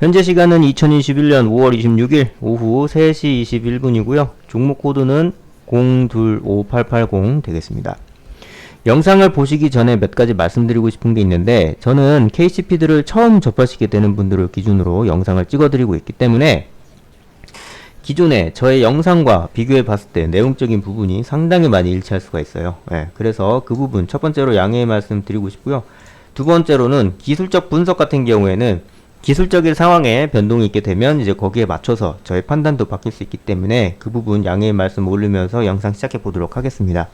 현재 시간은 2021년 5월 26일 오후 3시 21분이고요. 종목 코드는 025880 되겠습니다. 영상을 보시기 전에 몇 가지 말씀드리고 싶은 게 있는데 저는 KCP들을 처음 접하시게 되는 분들을 기준으로 영상을 찍어드리고 있기 때문에 기존에 저의 영상과 비교해 봤을 때 내용적인 부분이 상당히 많이 일치할 수가 있어요. 예, 그래서 그 부분 첫 번째로 양해의 말씀 드리고 싶고요. 두 번째로는 기술적 분석 같은 경우에는 기술적인 상황에 변동이 있게 되면 이제 거기에 맞춰서 저의 판단도 바뀔 수 있기 때문에 그 부분 양해의 말씀 올리면서 영상 시작해 보도록 하겠습니다.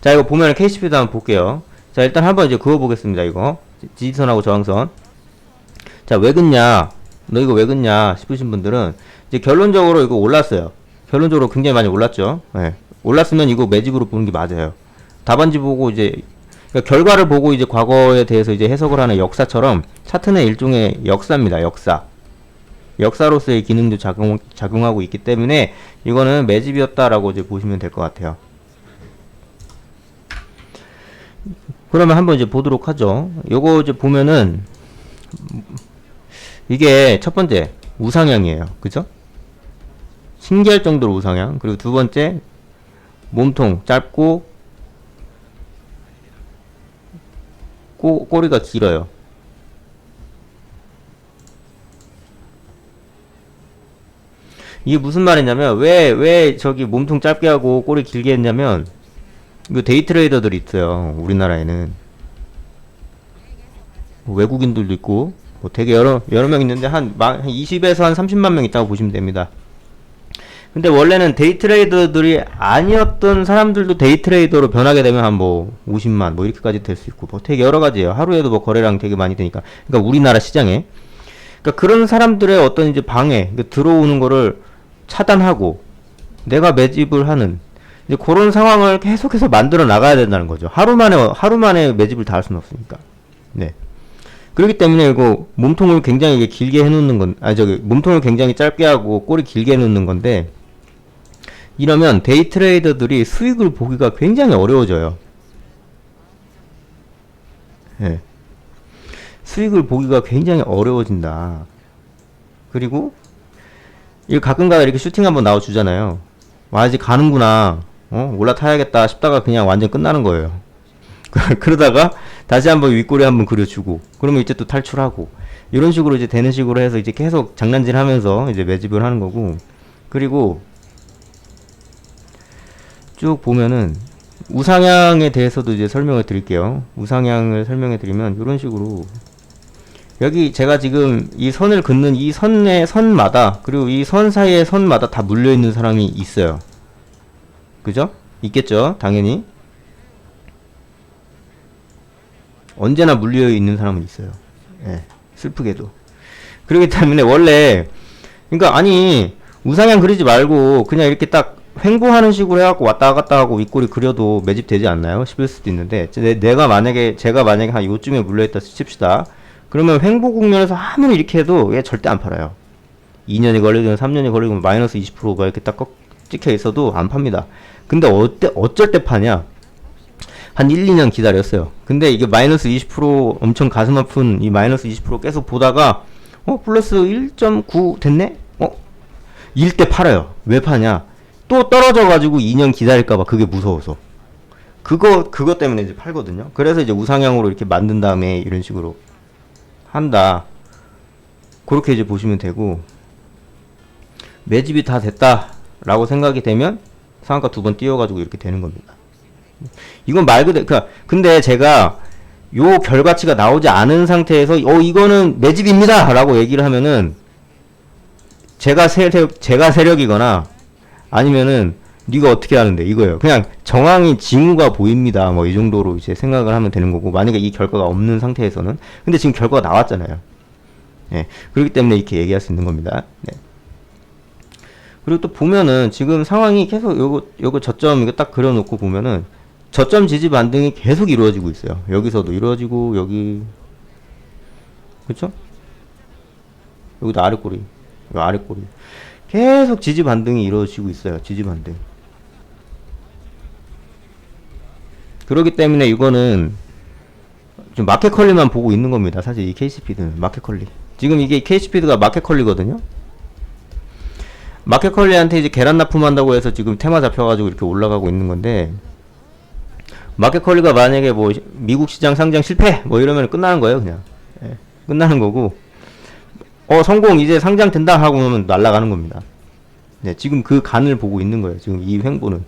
자, 이거 보면 KCP도 한번 볼게요. 자, 일단 한번 이제 그어 보겠습니다. 이거 지지선하고 저항선. 자, 왜 긋냐? 너 이거 왜 긋냐? 싶으신 분들은 이제 결론적으로 이거 올랐어요. 결론적으로 굉장히 많이 올랐죠. 예. 올랐으면 이거 매집으로 보는 게 맞아요. 답안지 보고 이제 그러니까 결과를 보고 이제 과거에 대해서 이제 해석을 하는 역사처럼 차트는 일종의 역사입니다. 역사. 역사로서의 기능도 작용, 작용하고 있기 때문에 이거는 매집이었다라고 이제 보시면 될 것 같아요. 그러면 한번 이제 보도록 하죠. 요거 이제 보면은 이게 첫 번째 우상향이에요. 그죠? 신기할 정도로 우상향. 그리고 두 번째 몸통 짧고 꼬, 꼬리가 길어요. 이게 무슨 말이냐면 왜 왜 저기 몸통 짧게 하고 꼬리 길게 했냐면 이거 데이 트레이더들이 있어요. 우리나라에는 뭐 외국인들도 있고 뭐 되게 여러 여러 명 있는데 한 20에서 한 30만 명 있다고 보시면 됩니다. 근데 원래는 데이 트레이더들이 아니었던 사람들도 데이 트레이더로 변하게 되면 한 뭐 50만 뭐 이렇게까지 될 수 있고 뭐 되게 여러 가지예요. 하루에도 뭐 거래량 되게 많이 되니까. 그러니까 우리나라 시장에 그러니까 그런 사람들의 어떤 이제 방해 그러니까 들어오는 거를 차단하고 내가 매집을 하는 이제 그런 상황을 계속해서 만들어 나가야 된다는 거죠. 하루 만에 하루 만에 매집을 다 할 수는 없으니까. 네. 그렇기 때문에 이거 몸통을 굉장히 길게 해놓는 건, 아 저기 몸통을 굉장히 짧게 하고 꼬리 길게 해놓는 건데 이러면 데이 트레이더들이 수익을 보기가 굉장히 어려워져요. 예. 수익을 보기가 굉장히 어려워진다. 그리고 이 가끔가다 이렇게 슈팅 한번 나와주잖아요. 와 이제 가는구나. 어 올라타야겠다 싶다가 그냥 완전 끝나는 거예요. 그러다가 다시 한번 윗꼬리 한번 그려주고 그러면 이제 또 탈출하고 이런 식으로 이제 되는 식으로 해서 이제 계속 장난질 하면서 이제 매집을 하는 거고 그리고 쭉 보면은 우상향에 대해서도 이제 설명을 드릴게요. 우상향을 설명해 드리면 이런 식으로 여기 제가 지금 이 선을 긋는 이 선의 선마다 그리고 이 선 사이의 선마다 다 물려 있는 사람이 있어요. 그죠? 있겠죠? 당연히. 언제나 물려 있는 사람은 있어요. 예. 슬프게도. 그렇기 때문에 원래 그러니까 아니 우상향 그리지 말고 그냥 이렇게 딱 횡보하는 식으로 해갖고 왔다 갔다 하고 윗꼬리 그려도 매집 되지 않나요? 싶을 수도 있는데 내, 내가 만약에 제가 만약에 한 요쯤에 물려있다 칩시다. 그러면 횡보 국면에서 아무리 이렇게 해도 얘 절대 안 팔아요. 2년이 걸리든 3년이 걸리든 마이너스 20%가 이렇게 딱 꺾- 찍혀 있어도 안 팝니다. 근데 어때, 어쩔 때 파냐? 한 1, 2년 기다렸어요. 근데 이게 마이너스 20% 엄청 가슴 아픈 이 마이너스 20% 계속 보다가 어 플러스 1.9 됐네? 어? 일 때 팔아요. 왜 파냐? 또 떨어져 가지고 2년 기다릴까 봐 그게 무서워서. 그거 그것 때문에 이제 팔거든요. 그래서 이제 우상향으로 이렇게 만든 다음에 이런 식으로 한다. 그렇게 이제 보시면 되고 매집이 다 됐다라고 생각이 되면 상한가 두 번 띄워가지고 이렇게 되는 겁니다. 이건 말 그대로 그 근데 제가 요 결과치가 나오지 않은 상태에서 어 이거는 매집입니다 라고 얘기를 하면은 제가 세력 제가 세력이거나 아니면은 네가 어떻게 하는데 이거예요. 그냥 정황이 징후가 보입니다. 뭐 이 정도로 이제 생각을 하면 되는 거고 만약에 이 결과가 없는 상태에서는 근데 지금 결과가 나왔잖아요. 예. 그렇기 때문에 이렇게 얘기할 수 있는 겁니다. 네. 그리고 또 보면은 지금 상황이 계속 요거 요거 저점 이거 딱 그려놓고 보면은 저점 지지 반등이 계속 이루어지고 있어요. 여기서도 이루어지고 여기 그렇죠? 여기도 아래 꼬리, 아래 꼬리 계속 지지 반등이 이루어지고 있어요. 지지 반등. 그렇기 때문에 이거는 좀 마켓 컬리만 보고 있는 겁니다. 사실 이 KCP는 마켓 컬리. 지금 이게 KCP가 마켓 컬리거든요. 마켓 컬리한테 이제 계란 납품한다고 해서 지금 테마 잡혀가지고 이렇게 올라가고 있는 건데 마켓 컬리가 만약에 뭐 시- 미국 시장 상장 실패 뭐 이러면 끝나는 거예요 그냥 예, 끝나는 거고 어 성공 이제 상장 된다 하고 나면 날아가는 겁니다. 네 지금 그 간을 보고 있는 거예요. 지금 이 횡보는.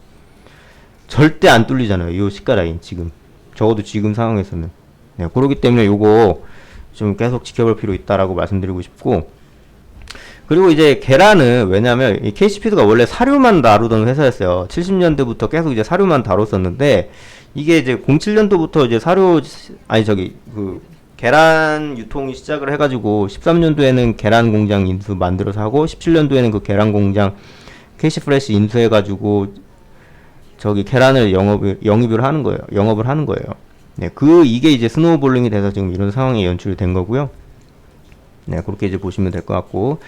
절대 안 뚫리잖아요. 이 시가 라인 지금. 적어도 지금 상황에서는. 네 그렇기 때문에 요거 좀 계속 지켜볼 필요 있다라고 말씀드리고 싶고. 그리고 이제 계란은 왜냐면 이 KCP가 원래 사료만 다루던 회사였어요. 70년대부터 계속 이제 사료만 다뤘었는데 이게 이제 07년도부터 이제 사료 아니 저기 그 계란 유통이 시작을 해가지고 13년도에는 계란 공장 인수 만들어서 하고 17년도에는 그 계란 공장 캐시프레시 인수해가지고 저기 계란을 영업 영입을 하는 거예요. 영업을 하는 거예요. 네, 그 이게 이제 스노우볼링이 돼서 지금 이런 상황이 연출이 된 거고요. 네, 그렇게 이제 보시면 될 것 같고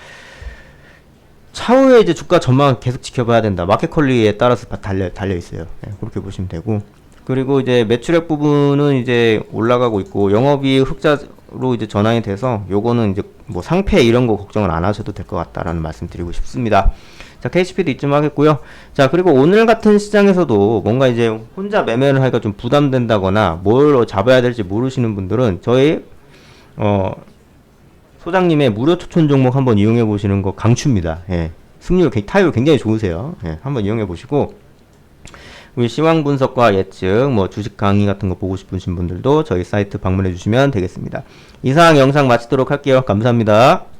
차후에 이제 주가 전망 계속 지켜봐야 된다. 마켓 컬리에 따라서 다 달려 달려 있어요. 네, 그렇게 보시면 되고 그리고 이제 매출액 부분은 이제 올라가고 있고 영업이 흑자로 이제 전환이 돼서 요거는 이제 뭐 상패 이런 거 걱정을 안 하셔도 될 것 같다라는 말씀 드리고 싶습니다. 자, KCP도 이쯤 하겠고요. 자, 그리고 오늘 같은 시장에서도 뭔가 이제 혼자 매매를 하기가 좀 부담된다거나 뭘 잡아야 될지 모르시는 분들은 저희 어 소장님의 무료 추천 종목 한번 이용해 보시는 거 강추입니다. 예. 승률 개- 타율 굉장히 좋으세요. 예. 한번 이용해 보시고 시황 분석과 예측, 뭐 주식 강의 같은 거 보고 싶으신 분들도 저희 사이트 방문해 주시면 되겠습니다. 이상 영상 마치도록 할게요. 감사합니다.